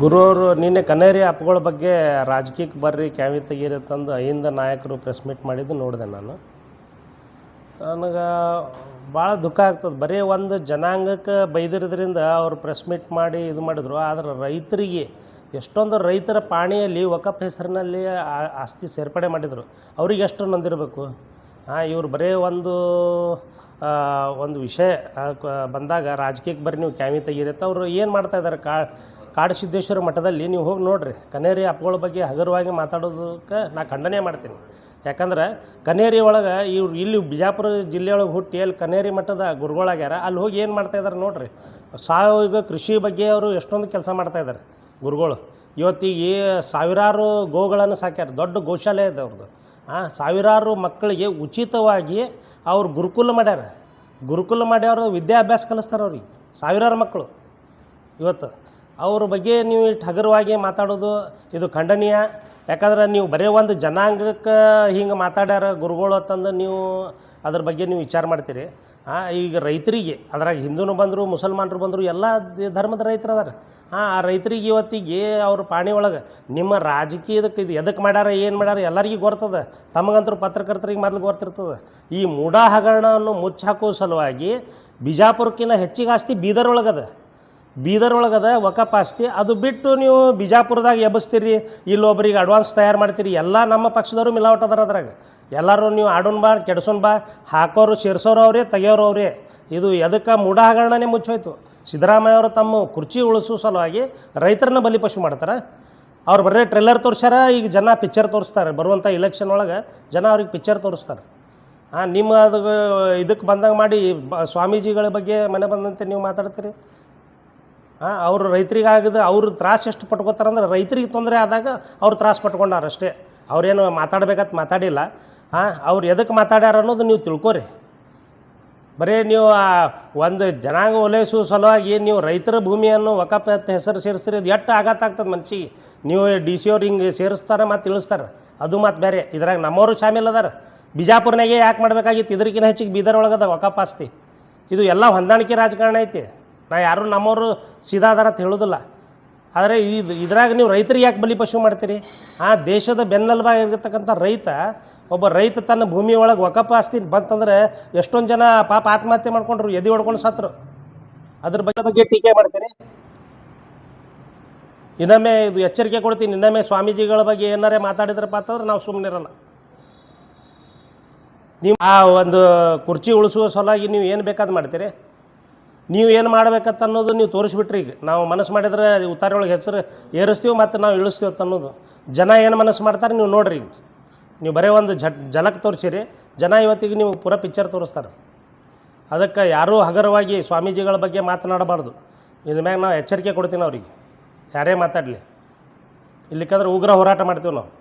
ಗುರುವರು ನಿನ್ನೆ ಕನೇರಿ ಅಪ್ಪಗಳ ಬಗ್ಗೆ ರಾಜಕೀಯಕ್ಕೆ ಬರ್ರಿ ಕ್ಯಾವಿ ತೆಗೀರಿ ತಂದು ಅಹಿಂದ ನಾಯಕರು ಪ್ರೆಸ್ ಮೀಟ್ ಮಾಡಿದ್ದು ನೋಡಿದೆ ನಾನು. ನನಗೆ ಭಾಳ ದುಃಖ ಆಗ್ತದೆ. ಬರೀ ಒಂದು ಜನಾಂಗಕ್ಕೆ ಬೈದಿರೋದ್ರಿಂದ ಅವ್ರು ಪ್ರೆಸ್ ಮೀಟ್ ಮಾಡಿ ಇದು ಮಾಡಿದ್ರು. ಆದರೆ ರೈತರಿಗೆ ಎಷ್ಟೊಂದು ರೈತರ ಪಾಣಿಯಲ್ಲಿ ಒಕಪ್ ಹೆಸರಿನಲ್ಲಿ ಆಸ್ತಿ ಸೇರ್ಪಡೆ ಮಾಡಿದರು. ಅವ್ರಿಗೆ ಎಷ್ಟು ನೊಂದಿರಬೇಕು? ಹಾಂ ಇವ್ರು ಬರೀ ಒಂದು ಒಂದು ವಿಷಯ ಬಂದಾಗ ರಾಜಕೀಯಕ್ಕೆ ಬರ್ರಿ, ನೀವು ಕ್ಯಾಮಿ ತೆಗೀರಿ ಅಂತ ಅವರು ಏನು ಮಾಡ್ತಾ ಇದ್ದಾರೆ ಕಾ ಕಾಡಸಿದ್ದೇಶ್ವರ ಮಠದಲ್ಲಿ ನೀವು ಹೋಗಿ ನೋಡ್ರಿ. ಕನೇರಿ ಅಪ್ಪಗಳ ಬಗ್ಗೆ ಹಗುರವಾಗಿ ಮಾತಾಡೋದಕ್ಕೆ ನಾ ಖಂಡನೆ ಮಾಡ್ತೀನಿ. ಯಾಕಂದ್ರೆ ಕನೇರಿ ಒಳಗೆ ಇವ್ರು ಇಲ್ಲಿ ಬಿಜಾಪುರ ಜಿಲ್ಲೆಯೊಳಗೆ ಹುಟ್ಟಿ ಅಲ್ಲಿ ಕನೇರಿ ಮಠದ ಗುರುಗಳಾಗ್ಯಾರ ಅಲ್ಲಿ ಹೋಗಿ ಏನು ಮಾಡ್ತಾ ಇದ್ದಾರೆ ನೋಡ್ರಿ. ಸಾವಯವ ಕೃಷಿ ಬಗ್ಗೆ ಅವರು ಎಷ್ಟೊಂದು ಕೆಲಸ ಮಾಡ್ತಾ ಇದ್ದಾರೆ ಗುರುಗಳು. ಇವತ್ತಿಗೆ ಸಾವಿರಾರು ಗೋಗಳನ್ನು ಸಾಕ್ಯಾರ. ದೊಡ್ಡ ಗೋಶಾಲೆ ಇದೆ ಅವ್ರದ್ದು ಹಾಂ ಸಾವಿರಾರು ಮಕ್ಕಳಿಗೆ ಉಚಿತವಾಗಿ ಅವ್ರು ಗುರುಕುಲ ಮಾಡ್ಯಾರ. ಗುರುಕುಲ ಮಾಡ್ಯವರು ವಿದ್ಯಾಭ್ಯಾಸ ಕಲಿಸ್ತಾರೆ ಅವ್ರಿಗೆ. ಸಾವಿರಾರು ಮಕ್ಕಳು. ಇವತ್ತು ಅವ್ರ ಬಗ್ಗೆ ನೀವು ಇಷ್ಟು ಹಗುರವಾಗಿ ಮಾತಾಡೋದು ಇದು ಖಂಡನೀಯ. ಯಾಕಂದ್ರೆ ನೀವು ಬರೀ ಒಂದು ಜನಾಂಗಕ್ಕೆ ಹಿಂಗೆ ಮಾತಾಡ್ಯಾರ ಗುರುಗಳು ಅಂತಂದು ನೀವು ಅದ್ರ ಬಗ್ಗೆ ನೀವು ವಿಚಾರ ಮಾಡ್ತೀರಿ. ಹಾಂ ಈಗ ರೈತರಿಗೆ, ಅದ್ರಾಗ ಹಿಂದೂನು ಬಂದರು, ಮುಸಲ್ಮಾನರು ಬಂದರು, ಎಲ್ಲ ಧರ್ಮದ ರೈತರು ಅದಾರ. ಹಾಂ ಆ ರೈತರಿಗೆ ಇವತ್ತಿಗೆ ಅವ್ರ ಪಾಣಿ ಒಳಗೆ ನಿಮ್ಮ ರಾಜಕೀಯದಕ್ಕೆ ಇದು ಎದಕ್ಕೆ ಮಾಡ್ಯಾರ, ಏನು ಮಾಡ್ಯಾರ, ಎಲ್ಲರಿಗೂ ಗೊರ್ತದ. ತಮಗಂತರೂ ಪತ್ರಕರ್ತರಿಗೆ ಮೊದಲು ಗೊತ್ತಿರ್ತದೆ. ಈ ಮೂಢಾ ಹಗರಣವನ್ನು ಮುಚ್ಚಾಕೋ ಸಲುವಾಗಿ ಬಿಜಾಪುರಕ್ಕಿಂತ ಹೆಚ್ಚಿಗೆ ಆಸ್ತಿ ಬೀದರ್ ಒಳಗದ. ಬೀದರ್ ಒಳಗದ ವಕಪ್ ಆಸ್ತಿ, ಅದು ಬಿಟ್ಟು ನೀವು ಬಿಜಾಪುರದಾಗ ಎಬ್ಬಿಸ್ತೀರಿ ಇಲ್ಲೊಬ್ರಿಗೆ ಅಡ್ವಾನ್ಸ್ ತಯಾರು ಮಾಡ್ತೀರಿ, ಎಲ್ಲ ನಮ್ಮ ಪಕ್ಷದವರು ಮಿಲಾವಟ್ ಅದಾರ ಅದ್ರಾಗ. ಎಲ್ಲರೂ ನೀವು ಆಡೋನ್ ಬಾ ಕೆಡ್ಸೋನ್ ಬಾ, ಹಾಕೋರು ಸೇರ್ಸೋರು ಅವರೇ, ತೆಗಿಯೋರು ಅವರೇ. ಇದು ಎದಕ್ಕೆ ಮೂಢ ಹಗರಣನೇ ಮುಚ್ಚೋಯ್ತು ಸಿದ್ದರಾಮಯ್ಯ ಅವರು ತಮ್ಮ ಕುರ್ಚಿ ಉಳಿಸೋ ಸಲುವಾಗಿ ರೈತರನ್ನ ಬಲಿಪಶು ಮಾಡ್ತಾರೆ. ಅವ್ರು ಬರೀ ಟ್ರೇಲರ್ ತೋರಿಸ್ಯಾರ, ಈಗ ಜನ ಪಿಕ್ಚರ್ ತೋರಿಸ್ತಾರೆ. ಬರುವಂಥ ಇಲೆಕ್ಷನ್ ಒಳಗೆ ಜನ ಅವ್ರಿಗೆ ಪಿಕ್ಚರ್ ತೋರಿಸ್ತಾರೆ. ಹಾಂ ನಿಮ್ಮ ಅದು ಇದಕ್ಕೆ ಬಂದಂಗೆ ಮಾಡಿ ಸ್ವಾಮೀಜಿಗಳ ಬಗ್ಗೆ ಮನೆ ಬಂದಂತೆ ನೀವು ಮಾತಾಡ್ತೀರಿ. ಅವರು ರೈತರಿಗಾಗದ ಅವ್ರು ತ್ರಾಸು ಎಷ್ಟು ಪಟ್ಕೋತಾರಂದ್ರೆ ರೈತರಿಗೆ ತೊಂದರೆ ಆದಾಗ ಅವ್ರು ತ್ರಾಸು ಪಟ್ಕೊಂಡಾರ ಅಷ್ಟೇ. ಅವ್ರೇನು ಮಾತಾಡ್ಬೇಕಂತ ಮಾತಾಡಿಲ್ಲ. ಹಾಂ ಅವ್ರು ಎದಕ್ಕೆ ಮಾತಾಡ್ಯಾರ ಅನ್ನೋದು ನೀವು ತಿಳ್ಕೊರಿ. ಬರೀ ನೀವು ಆ ಒಂದು ಜನಾಂಗ ಓಲೈಸೋ ಸಲುವಾಗಿ ನೀವು ರೈತರ ಭೂಮಿಯನ್ನು ಅಂತ ಹೆಸರು ಸೇರಿಸ್ರಿ, ಅದು ಎಷ್ಟು ಆಘಾತ ಆಗ್ತದೆ ಮನ್ಸಿಗೆ. ನೀವು ಡಿ ಸಿ ಅವ್ರು ಹಿಂಗೆ ಸೇರಿಸ್ತಾರೆ ಮತ್ತು ಇಳಿಸ್ತಾರೆ. ಅದು ಮತ್ತು ಬೇರೆ ಇದ್ರಾಗ ನಮ್ಮವರು ಶಾಮಿಲ್ ಅದಾರ. ಬಿಜಾಪುರ್ನಾಗೆ ಯಾಕೆ ಮಾಡಬೇಕಾಗಿತ್ತು? ಇದ್ರಕ್ಕಿಂತ ಹೆಚ್ಚಿಗೆ ಬೀದರ್ ಒಳಗದ ವಕಪ್ಪ ಆಸ್ತಿ. ಇದು ಎಲ್ಲ ಹೊಂದಾಣಿಕೆ ರಾಜಕಾರಣ ಐತಿ. ನಾ ಯಾರು ನಮ್ಮವರು ಸೀದಾ ಅದಾರ ಅಂತ ಹೇಳೋದಿಲ್ಲ. ಆದರೆ ಇದು ಇದ್ರಾಗ ನೀವು ರೈತರಿಗೆ ಯಾಕೆ ಬಲಿ ಪಶು ಮಾಡ್ತೀರಿ? ಆ ದೇಶದ ಬೆನ್ನೆಲುಬಾಗಿರ್ತಕ್ಕಂಥ ರೈತ, ಒಬ್ಬ ರೈತ ತನ್ನ ಭೂಮಿ ಒಳಗೆ ವಕಫ್ ಆಸ್ತಿ ಬಂತಂದ್ರೆ ಎಷ್ಟೊಂದು ಜನ ಪಾಪ ಆತ್ಮಹತ್ಯೆ ಮಾಡ್ಕೊಂಡ್ರು, ಎದೆ ಹೊಡ್ಕೊಂಡು ಸತ್ರು. ಅದ್ರ ಬಗ್ಗೆ ಬಗ್ಗೆ ಟೀಕೆ ಮಾಡ್ತೀರಿ? ಇನ್ನೊಮ್ಮೆ ಇದು ಎಚ್ಚರಿಕೆ ಕೊಡ್ತೀನಿ, ಇನ್ನೊಮ್ಮೆ ಸ್ವಾಮೀಜಿಗಳ ಬಗ್ಗೆ ಏನಾರೇ ಮಾತಾಡಿದ್ರಪ್ಪ ಅಂತಂದ್ರೆ ನಾವು ಸುಮ್ಮನಿರಲ್ಲ ನೀವು ಆ ಒಂದು ಕುರ್ಚಿ ಉಳಿಸುವ ಸಲುವಾಗಿ ನೀವು ಏನು ಬೇಕಾದ್ ಮಾಡ್ತೀರಿ? ನೀವು ಏನು ಮಾಡ್ಬೇಕಂತ ಅನ್ನೋದು ನೀವು ತೋರಿಸ್ಬಿಟ್ರಿ ಈಗ. ನಾವು ಮನಸ್ಸು ಮಾಡಿದ್ರೆ ಉತ್ತಾರ ಒಳಗೆ ಹೆಸರು ಏರಿಸ್ತೀವಿ ಮತ್ತು ನಾವು ಇಳಿಸ್ತೀವಿ ಅಂತ ಅನ್ನೋದು. ಜನ ಏನು ಮನಸ್ಸು ಮಾಡ್ತಾರೆ ನೀವು ನೋಡ್ರಿ. ನೀವು ಬರೀ ಒಂದು ಝಟ್ ಜಲಕ್ ತೋರಿಸಿರಿ. ಜನ ಇವತ್ತಿಗೆ ನೀವು ಪೂರ ಪಿಕ್ಚರ್ ತೋರಿಸ್ತಾರೆ. ಅದಕ್ಕೆ ಯಾರೂ ಹಗರವಾಗಿ ಸ್ವಾಮೀಜಿಗಳ ಬಗ್ಗೆ ಮಾತನಾಡಬಾರ್ದು. ಇದ್ರ ಮ್ಯಾಗ ನಾವು ಎಚ್ಚರಿಕೆ ಕೊಡ್ತೀವಿ ಅವ್ರಿಗೆ. ಯಾರೇ ಮಾತಾಡಲಿ. ಇಲ್ಲಿಕ್ಕಂದ್ರೆ ಉಗ್ರ ಹೋರಾಟ ಮಾಡ್ತೀವಿ ನಾವು.